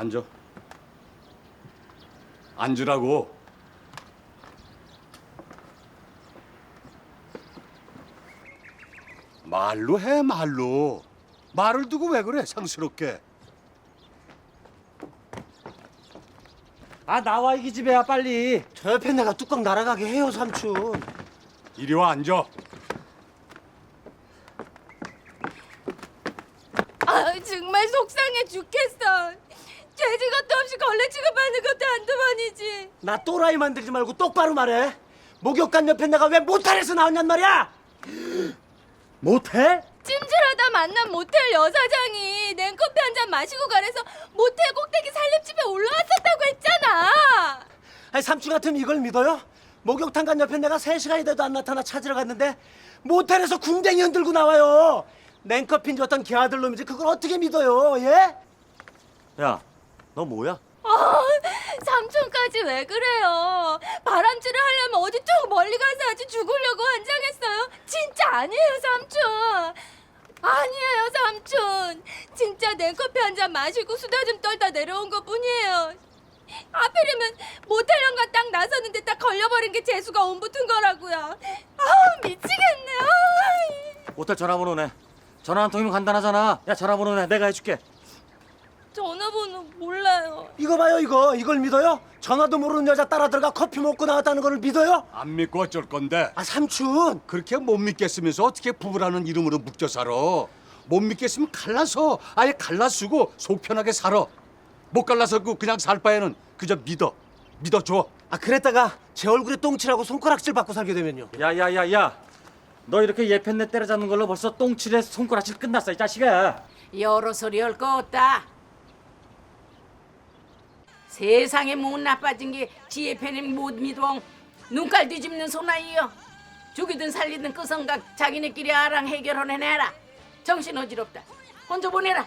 앉아. 앉으라고. 말로 해 말로. 말을 두고 왜 그래 상스럽게. 아 나와 이 집애야 빨리. 저 옆에 내가 뚜껑 날아가게 해요 삼촌. 이리 와 앉아. 아 정말 속상해 죽겠어. 죄진 것도 없이 걸레 취급하는 것도 한두 번이지. 나 또라이 만들지 말고 똑바로 말해. 목욕간 옆에 내가 왜 모텔에서 나왔냔 말이야. 모텔? 찜질하다 만난 모텔 여사장이 냉커피 한 잔 마시고 가래서 모텔 꼭대기 살림집에 올라왔었다고 했잖아. 아니 삼촌 같으면 이걸 믿어요? 목욕탕 간 옆에 내가 세 시간이 돼도 안 나타나 찾으러 갔는데 모텔에서 궁뎅이 흔들고 나와요. 냉커피인지 어떤 개아들 놈이지 그걸 어떻게 믿어요? 예? 야 너 뭐야? 아, 삼촌까지 왜 그래요? 바람질을 하려면 어디 쪽 멀리 가서 아주 죽으려고 환장했어요. 진짜 아니에요, 삼촌. 아니에요, 삼촌. 진짜 냉커피 한 잔 마시고 수다 좀 떨다 내려온 것 뿐이에요. 하필이면 모텔 연가 딱 나섰는데 딱 걸려버린 게 재수가 온 붙은 거라고요. 아우 미치겠네. 아우. 호텔 전화번호네. 전화 한 통이면 간단하잖아. 야 전화번호네 내가 해줄게. 이거 봐요 이거 이걸 믿어요? 전화도 모르는 여자 따라 들어가 커피 먹고 나왔다는 걸 믿어요? 안 믿고 어쩔 건데. 아 삼촌 그렇게 못 믿겠으면서 어떻게 부부라는 이름으로 묶여 살아? 못 믿겠으면 갈라서 아예 갈라 쓰고 속 편하게 살아. 못 갈라서 그 그냥 살 바에는 그저 믿어. 믿어줘. 아 그랬다가 제 얼굴에 똥칠하고 손가락질 받고 살게 되면요 야야야야. 너 이렇게 예편내 때려잡는 걸로 벌써 똥칠에 손가락질 끝났어 이 자식아. 여러 소리 할 거 없다. 세상에 못 나빠진 게 지혜 편을 못 믿어. 눈깔 뒤집는 소나이여. 죽이든 살리든 그 생각 자기네끼리 아랑 해결해내라. 정신 어지럽다. 혼자 보내라.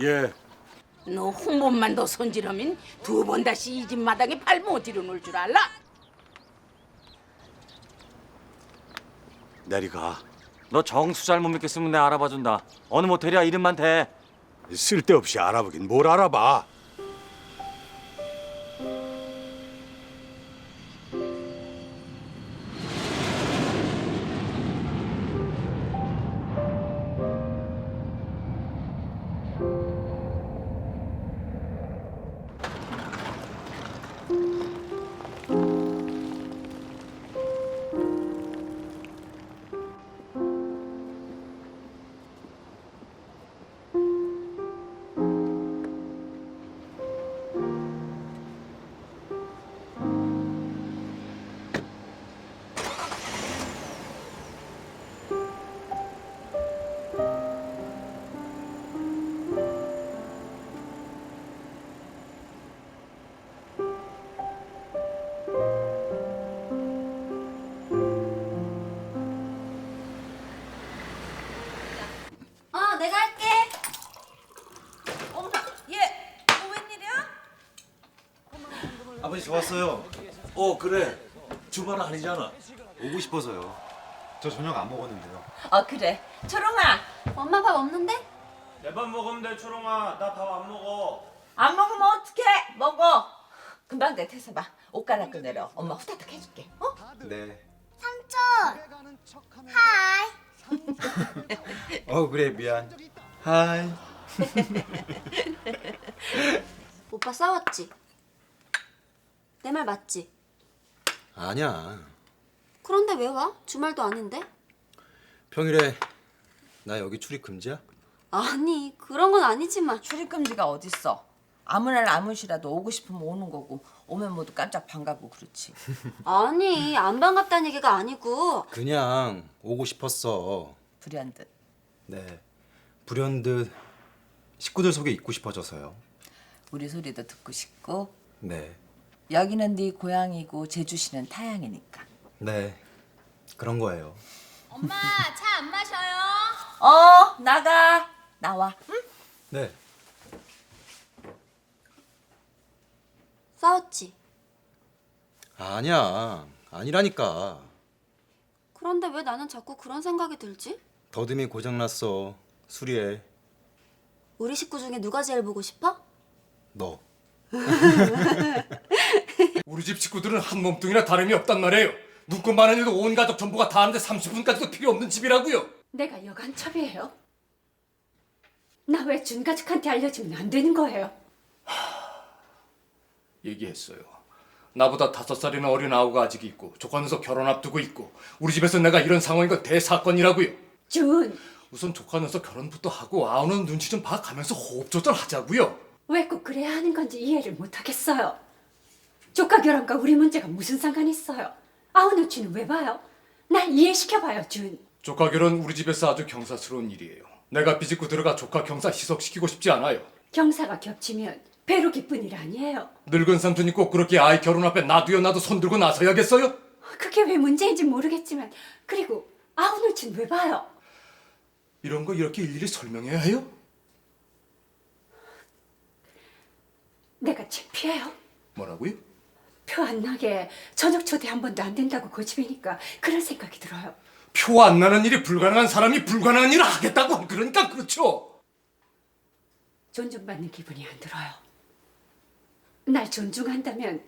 예. 너한 번만 더 손질하면 두 번 다시 이 집 마당에 발못 들여놓을 줄 알라? 내리가. 너 정수 잘 못 믿겠으면 내가 알아봐준다. 어느 모텔이야 이름만 대. 쓸데없이 알아보긴 뭘 알아봐. 왔어요. 어 그래. 주말 아니잖아. 오고 싶어서요. 저 저녁 안 먹었는데요. 어 그래 초롱아 엄마 밥 없는데? 내 밥 먹으면 돼 초롱아 나 밥 안 먹어 안 먹으면 어떡해 먹어 금방 내 태서 봐옷 갈아입고 내려 엄마 후다닥 해줄게 어? 네. 삼촌. 하이. 어 그래 미안. 하이. 오빠 싸웠지? 내 말 맞지? 아니야. 그런데 왜 와? 주말도 아닌데? 평일에 나 여기 출입 금지야? 아니 그런 건 아니지만 출입 금지가 어딨어 아무 날 아무 시라도 오고 싶으면 오는 거고 오면 모두 깜짝 반가고 그렇지 아니 안 반갑다는 얘기가 아니고 그냥 오고 싶었어. 불현 듯 네. 불현듯 식구들 속에 있고 싶어져서요. 우리 소리도 듣고 싶고 네. 여기는 네 고향이고 제주시는 타양이니까 네. 그런 거예요. 엄마, 차 안 마셔요? 어 나가 나와 응? 네. 싸웠지? 아니야. 아니라니까. 그런데 왜 나는 자꾸 그런 생각이 들지? 더듬이 고장났어. 수리해. 우리 식구 중에 누가 제일 보고 싶어? 너. 우리 집 식구들은 한 몸뚱이나 다름이 없단 말이에요. 눈꽃만한 일도 온 가족 전부가 다 하는데 30분까지도 필요 없는 집이라고요. 내가 여간첩이에요? 나 왜 준가족한테 알려주면 안 되는 거예요? 얘기했어요. 나보다 다섯 살이나 어린 아우가 아직 있고 조카 녀석 결혼 앞두고 있고 우리 집에서 내가 이런 상황인 건 대사건이라고요. 준, 우선 조카 녀석 결혼부터 하고 아우는 눈치 좀 봐가면서 호흡 조절하자고요. 왜 꼭 그래야 하는 건지 이해를 못 하겠어요. 조카 결혼과 우리 문제가 무슨 상관이 있어요? 준은 왜 봐요? 날 이해시켜봐요, 준. 조카 결혼 우리 집에서 아주 경사스러운 일이에요. 내가 비집고 들어가 조카 경사 희석시키고 싶지 않아요. 경사가 겹치면 배로 기쁜 일 아니에요. 늙은 삼촌이 꼭 그렇게 아이 결혼 앞에 나도요 나도 손 들고 나서야겠어요? 그게 왜 문제인지 모르겠지만 그리고 아우는 준왜 봐요? 이런 거 이렇게 일일이 설명해야 해요? 내가 창피해요. 뭐라고요? 표 안 나게 저녁 초대 한 번도 안 된다고 고집이니까 그런 생각이 들어요. 표 안 나는 일이 불가능한 사람이 불가능한 일을 하겠다고 그러니까 그렇죠. 존중받는 기분이 안 들어요. 날 존중한다면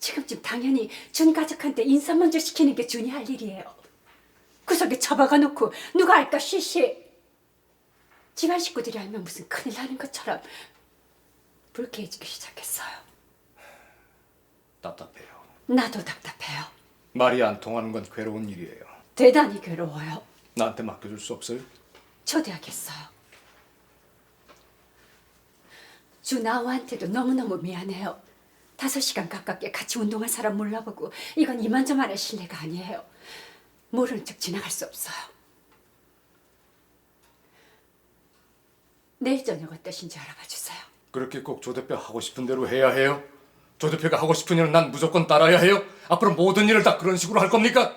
지금쯤 당연히 준 가족한테 인사 먼저 시키는 게 준이 할 일이에요. 구석에 처박아 놓고 누가 알까 쉬쉬. 집안 식구들이 알면 무슨 큰일 나는 것처럼 불쾌해지기 시작했어요. 답답해요. 나도 답답해요. 말이 안 통하는 건 괴로운 일이에요. 대단히 괴로워요. 나한테 맡겨줄 수 없어요? 초대하겠어요. 준아우한테도 너무너무 미안해요. 다섯 시간 가깝게 같이 운동한 사람 몰라보고 이건 이만저만의 신뢰가 아니에요. 모르는 척 지나갈 수 없어요. 내일 저녁 어떠신지 알아봐 주세요. 그렇게 꼭 조 대표 하고 싶은 대로 해야 해요? 조 대표가 하고 싶은 일은 난 무조건 따라야 해요? 앞으로 모든 일을 다 그런 식으로 할 겁니까?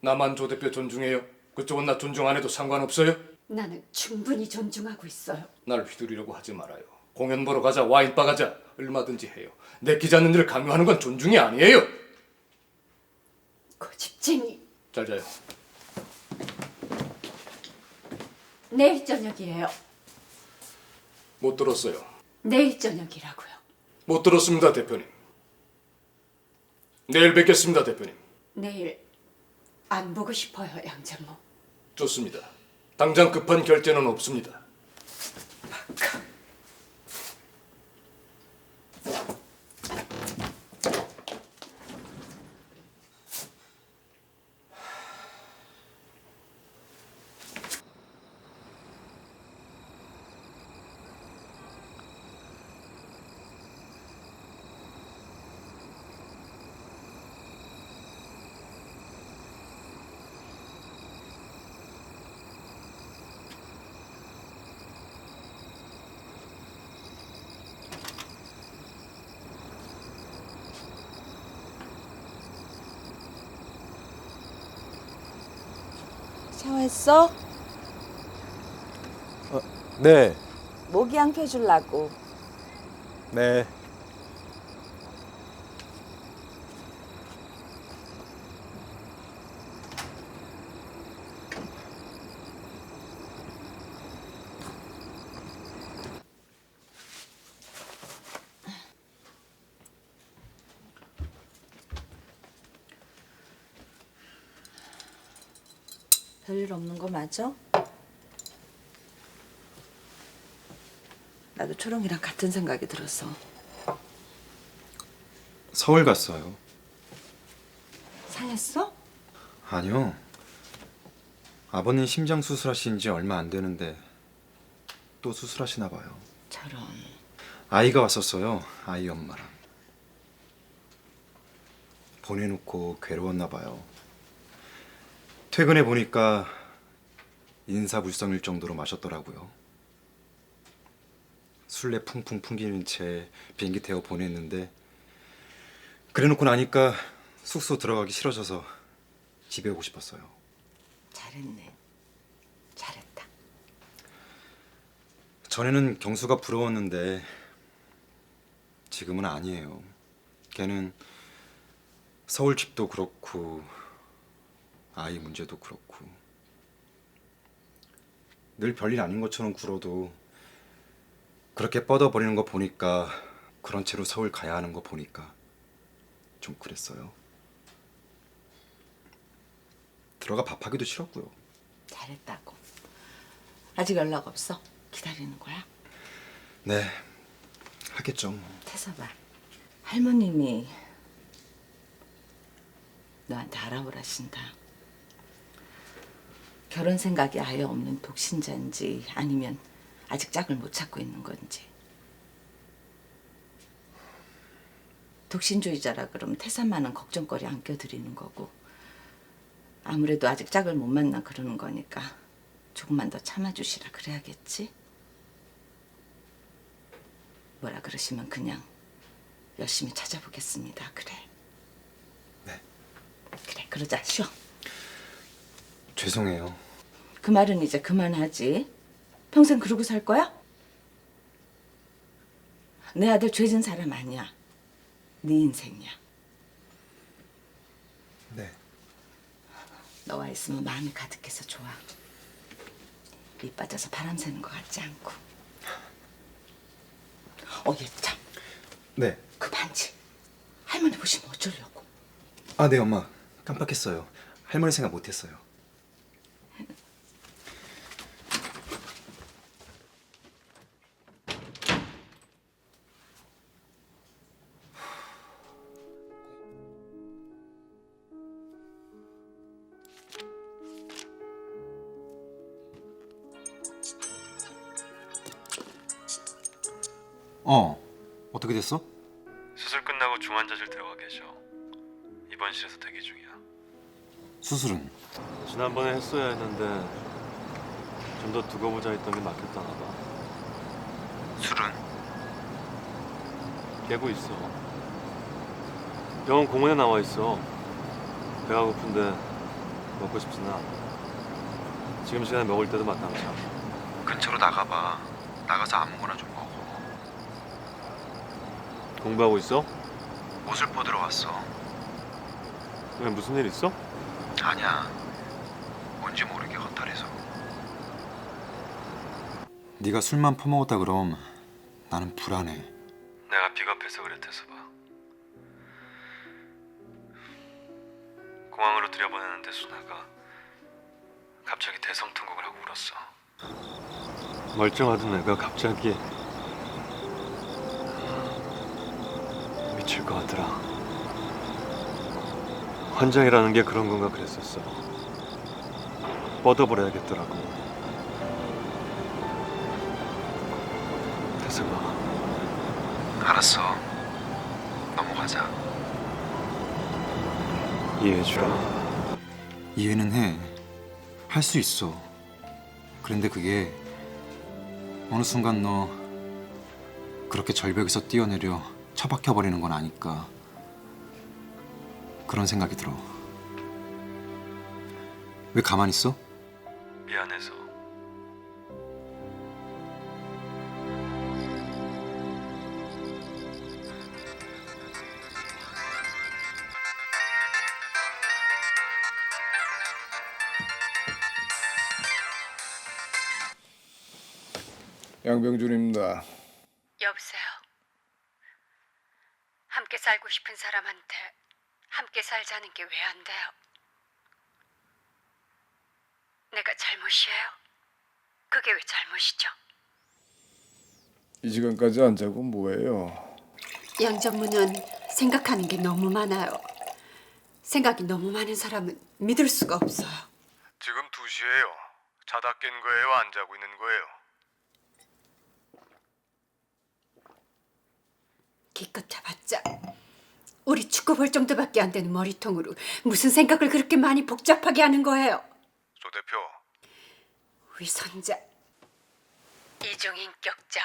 나만 조 대표 존중해요. 그쪽은 나 존중 안 해도 상관없어요? 나는 충분히 존중하고 있어요. 날 휘두르려고 하지 말아요. 공연 보러 가자, 와인바 가자, 얼마든지 해요. 내키지 않는 일을 강요하는 건 존중이 아니에요. 고집쟁이. 잘 자요. 내일 저녁이에요. 못 들었어요. 내일 저녁이라고요. 못 들었습니다, 대표님. 내일 뵙겠습니다, 대표님. 내일 안 보고 싶어요, 양장모. 좋습니다. 당장 급한 결제는 없습니다. 샤워했어? 네. 모기향 펴주려고. 네. 별일 없는 거 맞아? 나도 초롱이랑 같은 생각이 들었어. 서울 갔어요. 상했어? 아니요. 아버님 심장 수술하신 지 얼마 안 되는데 또 수술하시나 봐요. 저런. 아이가 왔었어요. 아이 엄마랑. 보내놓고 괴로웠나 봐요. 퇴근해 보니까 인사불성일 정도로 마셨더라고요. 술래 풍풍 풍기는 채 비행기 태워 보냈는데 그래놓고 나니까 숙소 들어가기 싫어져서 집에 오고 싶었어요. 잘했네. 잘했다. 전에는 경수가 부러웠는데 지금은 아니에요. 걔는 서울 집도 그렇고 아이 문제도 그렇고 늘 별일 아닌 것처럼 굴어도 그렇게 뻗어버리는 거 보니까 그런 채로 서울 가야 하는 거 보니까 좀 그랬어요. 들어가 밥하기도 싫었고요. 잘했다고. 아직 연락 없어? 기다리는 거야? 네, 하겠죠. 뭐. 태서봐. 할머님이 너한테 알아보라신다. 결혼 생각이 아예 없는 독신자인지 아니면 아직 짝을 못 찾고 있는 건지. 독신주의자라 그러면 태산만은 걱정거리 안 껴드리는 거고 아무래도 아직 짝을 못 만나 그러는 거니까 조금만 더 참아주시라 그래야겠지? 뭐라 그러시면 그냥 열심히 찾아보겠습니다. 그래. 네. 그래, 그러자. 쉬어. 죄송해요. 그 말은 이제 그만하지. 평생 그러고 살 거야? 내 아들 죄진 사람 아니야. 네 인생이야. 네. 너와 있으면 마음이 가득해서 좋아. 이 빠져서 바람 새는 것 같지 않고. 어, 얘 참. 네. 그 반지. 할머니 보시면 어쩌려고. 아, 네, 엄마. 깜빡했어요. 할머니 생각 못했어요. 됐어? 수술 끝나고 중환자실 들어가 계셔. 입원실에서 대기 중이야. 수술은? 지난번에 했어야 했는데 좀 더 두고 보자 했던 게 막혔다나 봐. 술은? 깨고 있어. 병원 공원에 나와 있어. 배가 고픈데 먹고 싶지는 않아. 지금 시간에 먹을 때도 마땅치 않아. 근처로 나가봐. 나가서 아무거나 좀 먹어. 공부하고 있어? 옷을 벗으러 왔어. 왜 무슨 일 있어? 아니야. 뭔지 모르게 허탈해서. 네가 술만 퍼먹었다 그럼 나는 불안해. 내가 비겁해서 그랬대서 봐. 공항으로 들여보내는데 순아가 갑자기 대성통곡을 하고 울었어. 멀쩡하던 애가 갑자기 것 같더라. 환장이라는 게 그런 건가 그랬었어. 뻗어버려야겠더라고. 태성아. 알았어. 넘어가자. 이해해주라. 이해는 해. 할 수 있어. 그런데 그게 어느 순간 너 그렇게 절벽에서 뛰어내려 처박혀 버리는 건 아니까 그런 생각이 들어. 왜 가만히 있어? 미안해서. 양병준입니다. 여보세요. 함께 살고 싶은 사람한테 함께 살자는 게 왜 안 돼요? 내가 잘못이에요? 그게 왜 잘못이죠? 이 시간까지 안 자고 뭐해요? 양전무는 생각하는 게 너무 많아요. 생각이 너무 많은 사람은 믿을 수가 없어요. 지금 2시예요. 자다 깬 거예요? 안 자고 있는 거예요? 기껏 해봤자 우리 축구 볼 정도밖에 안 되는 머리통으로 무슨 생각을 그렇게 많이 복잡하게 하는 거예요? 조 대표. 위선자, 이중인격자,